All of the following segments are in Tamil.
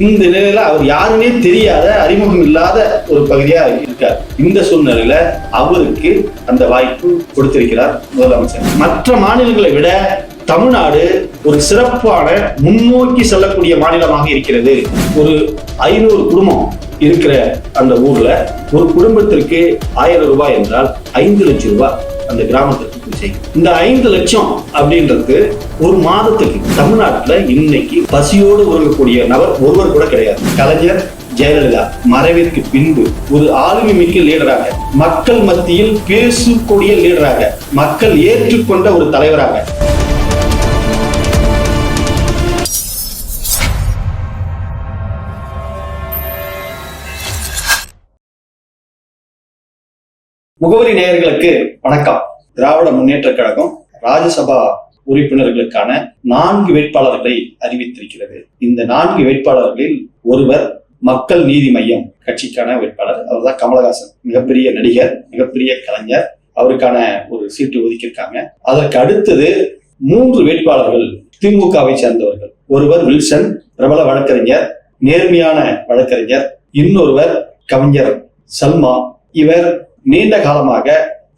இந்த நிலையில அவர் யாருமே தெரியாத அறிமுகம் இல்லாத ஒரு பகுதியா இருக்கார். இந்த சூழ்நிலையில அவருக்கு அந்த வாய்ப்பு கொடுத்திருக்கிறார் முதலமைச்சர். மற்ற மாநிலங்களை விட தமிழ்நாடு ஒரு சிறப்பான முன்னோக்கி செல்லக்கூடிய மாநிலமாக இருக்கிறது. ஒரு ஐநூறு குடும்பம் இருக்கிற அந்த ஊர்ல ஒரு குடும்பத்திற்கு ஆயிரம் ரூபாய் என்றால் ஐந்து லட்சம் ரூபாய் அந்த கிராமத்திற்கு இந்த ஐந்து லட்சம் அப்படின்றது ஒரு மாதத்துக்கு தமிழ்நாட்டுல இன்னைக்கு பசியோடு உறங்கக்கூடிய நபர் ஒருவர் கூட கிடையாது. கலைஞர் ஜெயலலிதா மறைவிற்கு பின்பு ஒரு ஆளுமை மிக்க லீடராக மக்கள் மத்தியில் பேசக்கூடிய லீடராக மக்கள் ஏற்றுக்கொண்ட ஒரு தலைவராக. முகவரி நேயர்களுக்கு வணக்கம். திராவிட முன்னேற்ற கழகம் ராஜ்யசபா உறுப்பினர்களுக்கான நான்கு வேட்பாளர்களை அறிவித்திருக்கிறது. இந்த நான்கு வேட்பாளர்களில் ஒருவர் மக்கள் நீதி மையம் கட்சிக்கான வேட்பாளர் அவர்தான் கமலஹாசன். மிகப்பெரிய நடிகர் மிகப்பெரிய கலைஞர். அவருக்கான ஒரு சீட்டு ஒதுக்கியிருக்காங்க. அதற்கு அடுத்தது மூன்று வேட்பாளர்கள் திமுகவை சேர்ந்தவர்கள். ஒருவர் வில்சன் பிரபல வழக்கறிஞர் நேர்மையான வழக்கறிஞர். இன்னொருவர் கவிஞர் சல்மா. இவர் நீண்ட காலமாக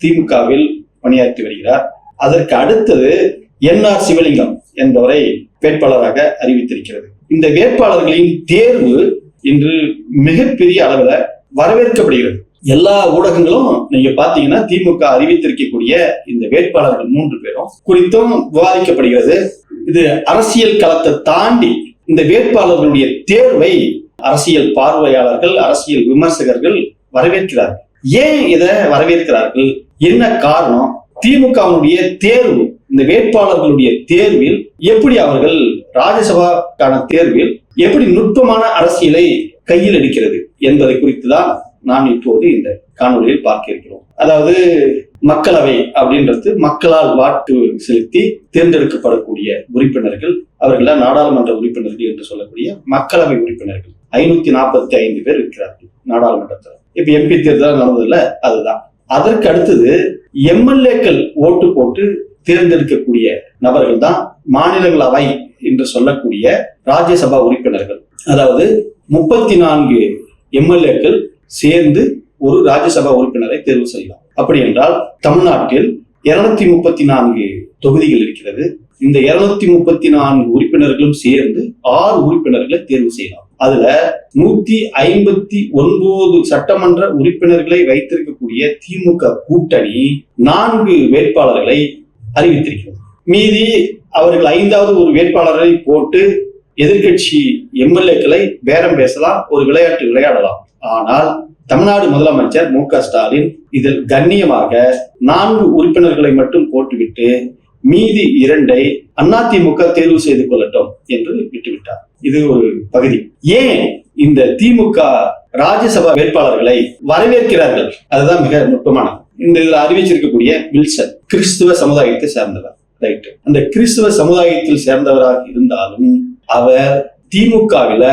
திமுகவில் பணியாற்றி வருகிறார். அதற்கு அடுத்தது என் ஆர் சிவலிங்கம் என்பவரை வேட்பாளராக அறிவித்திருக்கிறது. இந்த வேட்பாளர்களின் தேர்வு இன்று மிகப்பெரிய அளவுல வரவேற்கப்படுகிறது. எல்லா ஊடகங்களும் நீங்க பாத்தீங்கன்னா திமுக அறிவித்திருக்கக்கூடிய இந்த வேட்பாளர்கள் மூன்று பேரும் குறித்தும் விவாதிக்கப்படுகிறது. இது அரசியல் களத்தை தாண்டி இந்த வேட்பாளர்களுடைய தேர்வை அரசியல் பார்வையாளர்கள் அரசியல் விமர்சகர்கள் வரவேற்கிறார்கள். ஏன் இதை வரவேற்கிறார்கள்? என்ன காரணம்? திமுகவினுடைய தேர்வு இந்த வேட்பாளர்களுடைய தேர்வில் எப்படி அவர்கள் ராஜ்யசபாக்கான தேர்வில் எப்படி நுட்பமான அரசியலை கையில் எடுக்கிறது என்பதை குறித்து தான் நாம் இப்போது இந்த காணொலியில் பார்க்க இருக்கிறோம். அதாவது மக்களவை அப்படின்றது மக்களால் வாக்கு செலுத்தி தேர்ந்தெடுக்கப்படக்கூடிய உறுப்பினர்கள் அவர்களால் நாடாளுமன்ற உறுப்பினர்கள் என்று சொல்லக்கூடிய மக்களவை உறுப்பினர்கள். ஐநூத்தி நாற்பத்தி ஐந்து பேர் இருக்கிறார்கள் நாடாளுமன்றத்தில். இப்ப எம்பி தேர்தல் நடந்ததுல அதுதான். அதற்கு அடுத்தது எம்எல்ஏக்கள் ஓட்டு போட்டு தேர்ந்தெடுக்கக்கூடிய நபர்கள் தான் மாநிலங்களவை என்று சொல்லக்கூடிய ராஜ்யசபா உறுப்பினர்கள். அதாவது முப்பத்தி நான்கு எம்எல்ஏக்கள் சேர்ந்து ஒரு ராஜ்யசபா உறுப்பினரை தேர்வு செய்யலாம். அப்படி என்றால் தமிழ்நாட்டில் இருநூத்தி முப்பத்தி நான்கு தொகுதிகள் இருக்கிறது. இந்த இருநூத்தி முப்பத்தி நான்கு உறுப்பினர்களும் சேர்ந்து ஆறு உறுப்பினர்களை தேர்வு செய்யலாம். அதுல நூத்தி ஐம்பத்தி ஒன்பது சட்டமன்ற உறுப்பினர்களை வைத்திருக்கக்கூடிய திமுக கூட்டணி நான்கு வேட்பாளர்களை அறிவித்திருக்கிறது. மீதி அவர்கள் ஐந்தாவது ஒரு வேட்பாளரை போட்டு எதிர்கட்சி எம்எல்ஏக்களை பேரம் பேசலாம் ஒரு விளையாட்டு விளையாடலாம். ஆனால் தமிழ்நாடு முதலமைச்சர் மு க ஸ்டாலின் இதில் கண்ணியமாக நான்கு உறுப்பினர்களை மட்டும் போட்டுவிட்டு மீதி இரண்டை அதிமுக தேர்வு செய்து கொள்ளட்டும் என்று விட்டுவிட்டார். இது ஒரு பகுதி. ஏன் இந்த திமுக ராஜ்யசபா வேட்பாளர்களை வரவேற்கிறார்கள்? அதுதான் மிக நுட்பமானது. இந்த இதுல அறிவிச்சிருக்கக்கூடிய வில்சன் கிறிஸ்துவ சமுதாயத்தை சேர்ந்தவர். ரைட் அந்த கிறிஸ்துவ சமுதாயத்தில் சேர்ந்தவராக இருந்தாலும் அவர் திமுகவில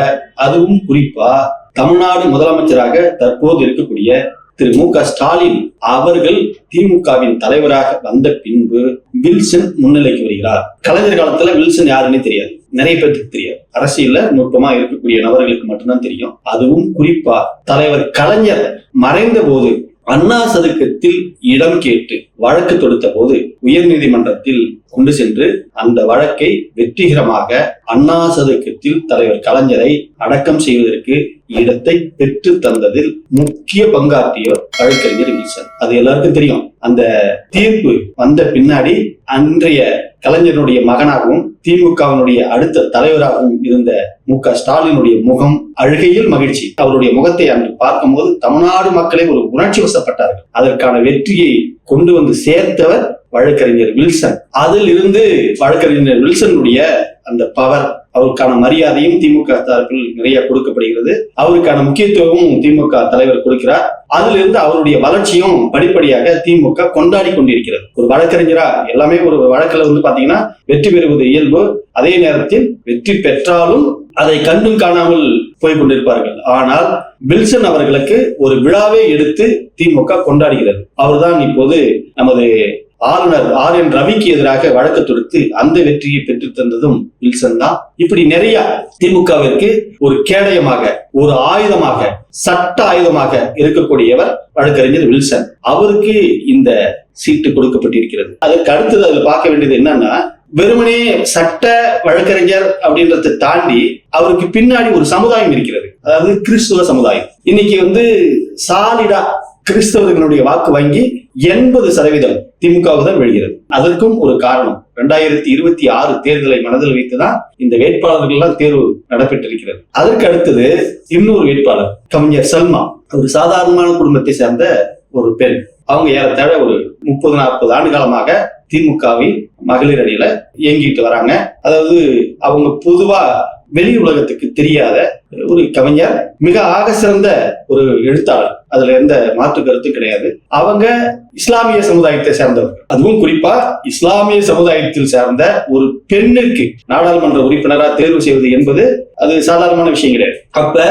அதுவும் குறிப்பா தமிழ்நாடு முதலமைச்சராக தற்போது இருக்கக்கூடிய திரு மு க ஸ்டாலின் அவர்கள் திமுகவின் தலைவராக வந்த பின்பு வில்சன் முன்னிலைக்கு வருகிறார். கலைஞர் காலத்துல வில்சன் யாருன்னே தெரியாது. நிறைய பேருக்கு தெரியாது. அரசியல்ல நுட்பமா இருக்கக்கூடிய நபர்களுக்கு மட்டும்தான் தெரியும். அதுவும் குறிப்பா தலைவர் கலைஞர் மறைந்த போது அண்ணா சதுக்கத்தில் இடம் கேட்டு வழக்கு தொடுத்த போது உயர்நீதிமன்றத்தில் கொண்டு சென்று அந்த வழக்கை வெற்றிகரமாக அண்ணா சதுக்கத்தில் தலைவர் கலைஞரை அடக்கம் செய்வதற்கு இடத்தை பெற்று தந்ததில் முக்கிய பங்காற்றியவர் வழக்கறிஞர் வில்சன். அது எல்லாருக்கும் தெரியும். அந்த தீர்ப்பு வந்த பின்னாடி அன்றைய கலைஞருடைய மகனாகவும் திமுகவினுடைய அடுத்த தலைவராகவும் இருந்த மு க ஸ்டாலினுடைய முகம் அழுகையில் மகிழ்ச்சி. அவருடைய முகத்தை அன்று பார்க்கும்போது தமிழ்நாடு மக்களே ஒரு உணர்ச்சி வசப்பட்டார்கள். அதற்கான வெற்றியை கொண்டு வந்து சேர்த்தவர் வழக்கறிஞர் வில்சன். அதில் இருந்து வழக்கறிஞர் வில்சனுடைய அந்த பவர் அவருக்கான மரியாதையும் திமுக தரப்பில் நிறைய கொடுக்கப்படுகிறது. அவருக்கான முக்கியத்துவமும் திமுக தலைவர் கொடுக்கிறார். அதிலிருந்து அவருடைய வளர்ச்சியும் படிப்படியாக திமுக கொண்டாடி கொண்டிருக்கிறது. ஒரு வழக்கறிஞரா எல்லாமே ஒரு வழக்குல வந்து பாத்தீங்கன்னா வெற்றி பெறுவது இயல்பு. அதே நேரத்தில் வெற்றி பெற்றாலும் அதை கண்டும் காணாமல் போய் கொண்டிருப்பார்கள். ஆனால் வில்சன் அவர்களுக்கு ஒரு விழாவே எடுத்து திமுக கொண்டாடுகிறது. அவர்தான் இப்போது நமது ஆளுநர் ஆர் என் ரவிக்கு எதிராக வழக்கு தொடுத்து அந்த வெற்றியை பெற்று தந்ததும் வில்சன் தான். இப்படி நிறைய திமுகவிற்கு ஒரு கேடயமாக ஒரு ஆயுதமாக சட்ட ஆயுதமாக இருக்கக்கூடியவர் வழக்கறிஞர் வில்சன். அவருக்கு இந்த சீட்டு கொடுக்கப்பட்டிருக்கிறது. அதற்கு அடுத்தது அதுல பார்க்க வேண்டியது என்னன்னா வெறுமனே சட்ட வழக்கறிஞர் அப்படின்றத தாண்டி அவருக்கு பின்னாடி ஒரு சமுதாயம் இருக்கிறது. அதாவது கிறிஸ்துவ சமுதாயம். இன்னைக்கு வந்து சாலிடா கிறிஸ்தவர்களுடைய வாக்கு வாங்கி எண்பது சதவீதம் திமுகவுக்கு தான் விழுகிறது. அதற்கும் ஒரு காரணம். ரெண்டாயிரத்தி இருபத்தி ஆறு தேர்தலை மனதில் வைத்துதான் இந்த வேட்பாளர்கள் எல்லாம் தேர்வு நடைபெற்றிருக்கிறது. அதற்கு அடுத்தது இன்னொரு வேட்பாளர் கவிஞர் சல்மா. ஒரு சாதாரணமான குடும்பத்தை சேர்ந்த ஒரு பெண். அவங்க ஏறத்தாழ ஒரு முப்பது நாற்பது ஆண்டு காலமாக திமுகவின் மகளிர் அணியில இயங்கிட்டு வராங்க. அதாவது அவங்க பொதுவா வெளி உலகத்துக்கு தெரியாத ஒரு கவிஞர் மிக ஆக சிறந்த ஒரு எழுத்தாளர். அதுல எந்த மாற்று கருத்து கிடையாது. அவங்க இஸ்லாமிய சமுதாயத்தை சேர்ந்தவர்கள் அதுவும் குறிப்பா இஸ்லாமிய சமுதாயத்தில் சேர்ந்த ஒரு பெண்ணுக்கு நாடாளுமன்ற உறுப்பினரா தேர்வு செய்வது என்பது அது சாதாரணமான விஷயம் கிடையாது. அப்ப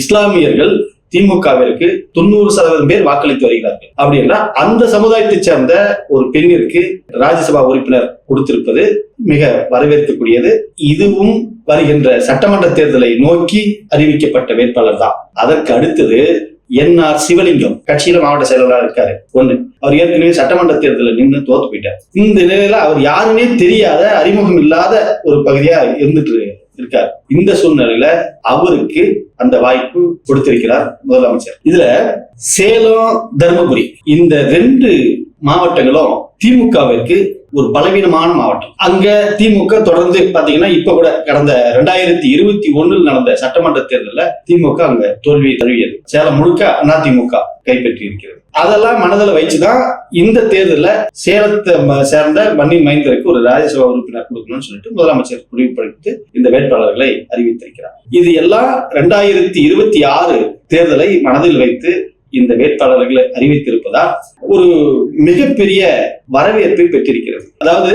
இஸ்லாமியர்கள் திமுகவிற்கு தொண்ணூறு சதவீதம் பேர் வாக்களித்து வருகிறார்கள். அப்படின்னா அந்த சமுதாயத்தை சேர்ந்த ஒரு பெண்ணிற்கு ராஜ்யசபா உறுப்பினர் கொடுத்திருப்பது மிக வரவேற்கக்கூடியது. இதுவும் வருகின்ற சட்டமன்ற தேர்தலை நோக்கி அறிவிக்கப்பட்ட வேட்பாளர் தான். அதற்கு அடுத்தது என் ஆர் சிவலிங்கம் கட்சியில மாவட்ட செயலாளராக இருக்காரு. ஒண்ணு அவர் ஏற்கனவே சட்டமன்ற தேர்தலில் நின்று தோத்து போயிட்டார். இந்த நிலையில அவர் யாருன்னே தெரியாத அறிமுகம் இல்லாத ஒரு பகுதியா இருந்துட்டு இருக்கார். இந்த சூழ்நிலையில அவருக்கு அந்த வாய்ப்பு கொடுத்திருக்கிறார் முதலமைச்சர். இதுல சேலம் தர்மபுரி இந்த ரெண்டு மாவட்டங்களும் திமுகவிற்கு ஒரு பலவீனமான மாவட்டம். அங்க திமுக தொடர்ந்து பாத்தீங்கன்னா இப்ப கூட கடந்த ரெண்டாயிரத்தி இருபத்தி ஒண்ணுல நடந்த சட்டமன்ற தேர்தலில் திமுக அங்க தோல்வியை தழுவியது. சேலம் முழுக்க அதிமுக கைப்பற்றி இருக்கிறது அதெல்லாம் மனதில் வச்சுதான் இந்த தேர்தலில் சேலத்தை ம- சேர்ந்த மண்ணின் மைந்தருக்கு ஒரு ராஜ்யசபா உறுப்பினர் கொடுக்கணும்னு சொல்லிட்டு முதலமைச்சர் முடிவுபடுத்தி இந்த வேட்பாளர்களை அறிவித்திருக்கிறார். இது எல்லாம் ரெண்டாயிரத்தி இருபத்தி ஆறு தேர்தலை மனதில் வைத்து இந்த வேட்பாளர்களை அறிவித்திருப்பதால் ஒரு மிகப்பெரிய வரவேற்பை பெற்றிருக்கிறது. அதாவது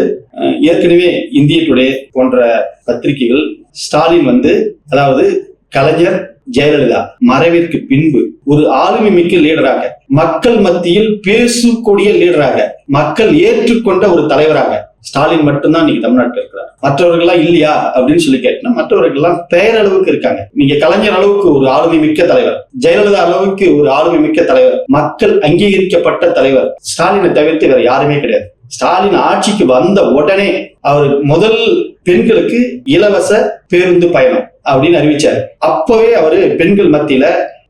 ஏற்கனவே இந்திய டுடே போன்ற பத்திரிகைகள் ஸ்டாலின் வந்து அதாவது கலைஞர் ஜெயலலிதா மறைவிற்கு பின்பு ஒரு ஆளுமை மிக்க லீடராக மக்கள் மத்தியில் பேசக்கூடிய லீடராக மக்கள் ஏற்றுக்கொண்ட ஒரு தலைவராக ஸ்டாலின் மட்டும்தான் நீங்க தமிழ்நாட்டில் இருக்கிறார். மற்றவர்கள்லாம் இல்லையா அப்படின்னு சொல்லி கேட்டா மற்றவர்கள் எல்லாம் பெயரளவுக்கு இருக்காங்க. நீங்க கலைஞர் அளவுக்கு ஒரு ஆளுமை மிக்க தலைவர் ஜெயலலிதா அளவுக்கு ஒரு ஆளுமை மிக்க தலைவர் மக்கள் அங்கீகரிக்கப்பட்ட தலைவர் ஸ்டாலினை தவிர்த்து வேற யாருமே கிடையாது. ஸ்டாலின் ஆட்சிக்கு வந்த உடனே அவர் முதல் பெண்களுக்கு இலவச பேருந்து பயணம். அப்படின்னு அறிவிச்சாரு. அப்பவே அவரு பெண்கள் மத்தியில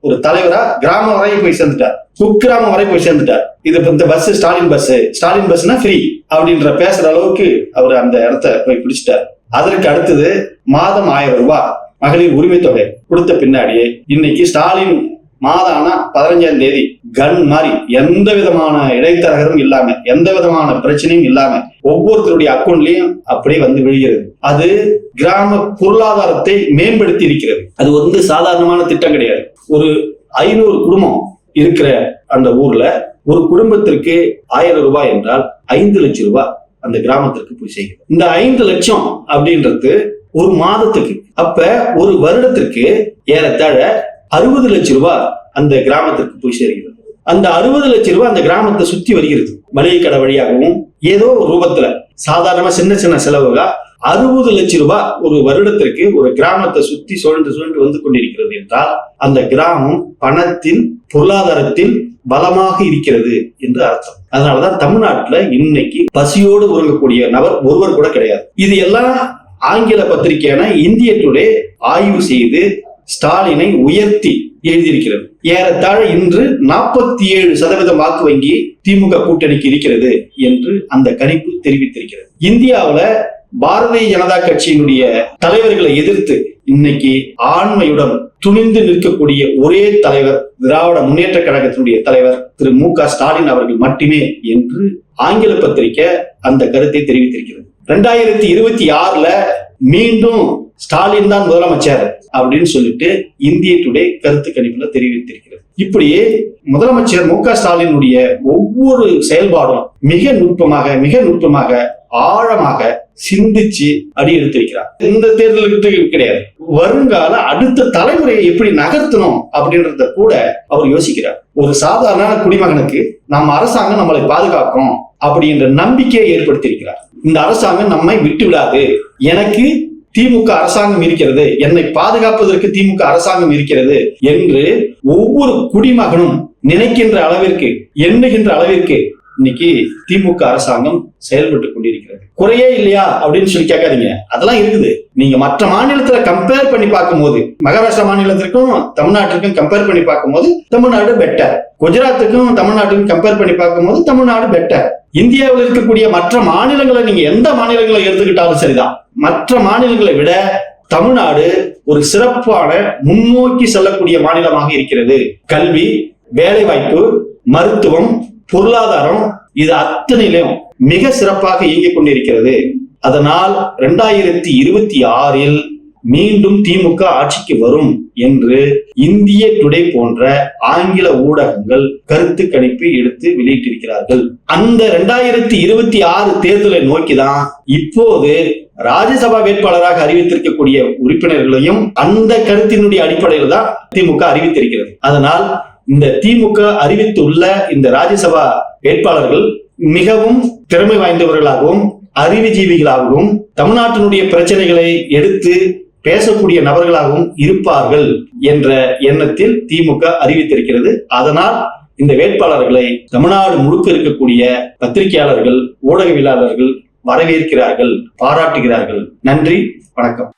ஒரு தலைவரா கிராமம் வரையும் போய் சேர்ந்துட்டார். குக்கிராமம் வரை போய் சேர்ந்துட்டார். இது இந்த பஸ் ஸ்டாலின் பஸ் ஸ்டாலின் பஸ்னா ஃப்ரீ அப்படின்ற பேசுற அளவுக்கு அவர் அந்த இடத்த போய் பிடிச்சிட்டார். அதற்கு அடுத்தது மாதம் ஆயிரம் ரூபாய் மகளிர் உரிமை தொகை கொடுத்த பின்னாடியே இன்னைக்கு ஸ்டாலின் மாதம் ஆனா பதினஞ்சாம் தேதி கன் மாதிரி எந்த விதமான இடைத்தரகரும் இல்லாம எந்த விதமான பிரச்சனையும் இல்லாம ஒவ்வொருத்தருடைய அக்கௌண்ட்லயும் அப்படியே வந்து விழுகிறது. அது கிராம பொருளாதாரத்தை மேம்படுத்தி இருக்கிறது. அது வந்து சாதாரணமான திட்டம் கிடையாது. ஒரு ஐநூறு குடும்பம் இருக்கிற அந்த ஊர்ல ஒரு குடும்பத்திற்கு ஆயிரம் ரூபாய் என்றால் ஐந்து லட்சம் ரூபாய் அந்த கிராமத்திற்கு போய் செய்யுது இந்த ஐந்து லட்சம் அப்படின்றது ஒரு மாதத்துக்கு. அப்ப ஒரு வருடத்திற்கு ஏறத்தாழ அறுபது லட்சம் ரூபாய் அந்த கிராமத்திற்கு போய் சேர்கிறது. அந்த அறுபது லட்சம் ரூபாய் அந்த கிராமத்தை சுத்தி வருகிறது. மளிகை கடை வழியாகவும் ஏதோ ஒரு ரூபத்துல சாதாரணமா சின்ன சின்ன செலவுகளா அறுபது லட்சம் ரூபாய் ஒரு வருடத்திற்கு ஒரு கிராமத்தை சுத்தி சுழன்று சுழன்று வந்து கொண்டிருக்கிறது என்றால் அந்த கிராமம் பணத்தின் பொருளாதாரத்தில் பலமாக இருக்கிறது என்று அர்த்தம். அதனாலதான் தமிழ்நாட்டுல இன்னைக்கு பசியோடு உறங்கக்கூடிய நபர் ஒருவர் கூட கிடையாது. இது எல்லாம் ஆங்கில பத்திரிகையான இந்திய டுடே ஆய்வு செய்து ஸ்டாலினை உயர்த்தி எழுதியிருக்கிறது. ஏறத்தாழ இன்று நாற்பத்தி ஏழு சதவீதம் வாக்கு வங்கி திமுக கூட்டணிக்கு இருக்கிறது என்று அந்த கணிப்பு தெரிவித்திருக்கிறது. இந்தியாவில பாரதிய ஜனதா கட்சியினுடைய தலைவர்களை எதிர்த்து இன்னைக்கு ஆண்மையுடன் துணிந்து நிற்கக்கூடிய ஒரே தலைவர் திராவிட முன்னேற்ற கழகத்தினுடைய தலைவர் திரு மு க ஸ்டாலின் அவர்கள் மட்டுமே என்று ஆங்கில பத்திரிகை அந்த கருத்தை தெரிவித்திருக்கிறது. ரெண்டாயிரத்தி இருபத்தி ஆறுல மீண்டும் ஸ்டாலின் தான் முதலமைச்சர் அப்படின்னு சொல்லிட்டு இந்திய டுடே கருத்து கணிப்புல தெரிவித்திருக்கிறது. இப்படி முதலமைச்சர் மு க ஸ்டாலினுடைய ஒவ்வொரு செயல்பாடும் மிக நுட்பமாக மிக நுட்பமாக ஆழமாக சிந்திச்சு அடி எடுத்திருக்கிறார் இந்த தேர்தலுக்கு கிடையாது. வருங்கால அடுத்த தலைமுறையை எப்படி நகர்த்தணும் அப்படின்றத கூட அவர் யோசிக்கிறார். ஒரு சாதாரண குடிமகனுக்கு நம்ம அரசாங்கம் நம்மளை பாதுகாக்கும் அப்படின்ற நம்பிக்கையை ஏற்படுத்தியிருக்கிறார். இந்த அரசாங்கம் நம்மை விட்டு விடாது. எனக்கு திமுக அரசாங்கம் இருக்கிறது. என்னை பாதுகாப்பதற்கு திமுக அரசாங்கம் இருக்கிறது என்று ஒவ்வொரு குடிமகனும் நினைக்கின்ற அளவிற்கு எண்ணுகின்ற அளவிற்கு இன்னைக்கு திமுக அரசாங்கம் செயல்பட்டு கொண்டிருக்கிறது. குறையே இல்லையா அப்படின்னு சொல்லி கேட்காதீங்க. அதெல்லாம் இருக்குது. நீங்க மற்ற மாநிலத்துல கம்பேர் பண்ணி பார்க்கும்போது மகாராஷ்டிரா மாநிலத்திற்கும் தமிழ்நாட்டிற்கும் கம்பேர் பண்ணி பார்க்கும்போது தமிழ்நாடு பெட்டர் குஜராத்துக்கும் தமிழ்நாட்டுக்கும் கம்பேர் பண்ணி பார்க்கும்போது தமிழ்நாடு பெட்டர் இந்தியாவில் இருக்கக்கூடிய மற்ற மாநிலங்களை நீங்க எந்த மாநிலங்களை எடுத்துக்கிட்டாலும் சரிதான். மற்ற மாநிலங்களை விட தமிழ்நாடு ஒரு சிறப்பான முன்னோக்கி செல்லக்கூடிய மாநிலமாக இருக்கிறது. கல்வி வேலைவாய்ப்பு மருத்துவம் பொருளாதாரம் இது அத்தனையிலும் மிக சிறப்பாக இயங்கிக் கொண்டிருக்கிறது. அதனால் இரண்டாயிரத்தி இருபத்தி ஆறில் மீண்டும் திமுக ஆட்சிக்கு வரும் என்று இந்திய டுடே போன்ற ஆங்கில ஊடகங்கள் கருத்து கணிப்பு எடுத்து வெளியிட்டிருக்கிறார்கள். அந்த இரண்டாயிரத்தி இருபத்தி ஆறு தேர்தலை நோக்கிதான் இப்போது ராஜ்யசபா வேட்பாளராக அறிவித்திருக்கக்கூடிய உறுப்பினர்களையும் அந்த கருத்தினுடைய அடிப்படையில் தான் திமுக அறிவித்திருக்கிறது. அதனால் இந்த திமுக அறிவித்துள்ள இந்த ராஜ்யசபா வேட்பாளர்கள் மிகவும் திறமை வாய்ந்தவர்களாகவும் அறிவுஜீவிகளாகவும் தமிழ்நாட்டினுடைய பிரச்சனைகளை எடுத்து பேசக்கூடிய நபர்களாகவும் இருப்பார்கள் என்ற எண்ணத்தில் திமுக அறிவித்திருக்கிறது. அதனால் இந்த வேட்பாளர்களை தமிழ்நாடு முழுக்க இருக்கக்கூடிய பத்திரிகையாளர்கள் ஊடகவியலாளர்கள் வரவேற்கிறார்கள் பாராட்டுகிறார்கள். நன்றி வணக்கம்.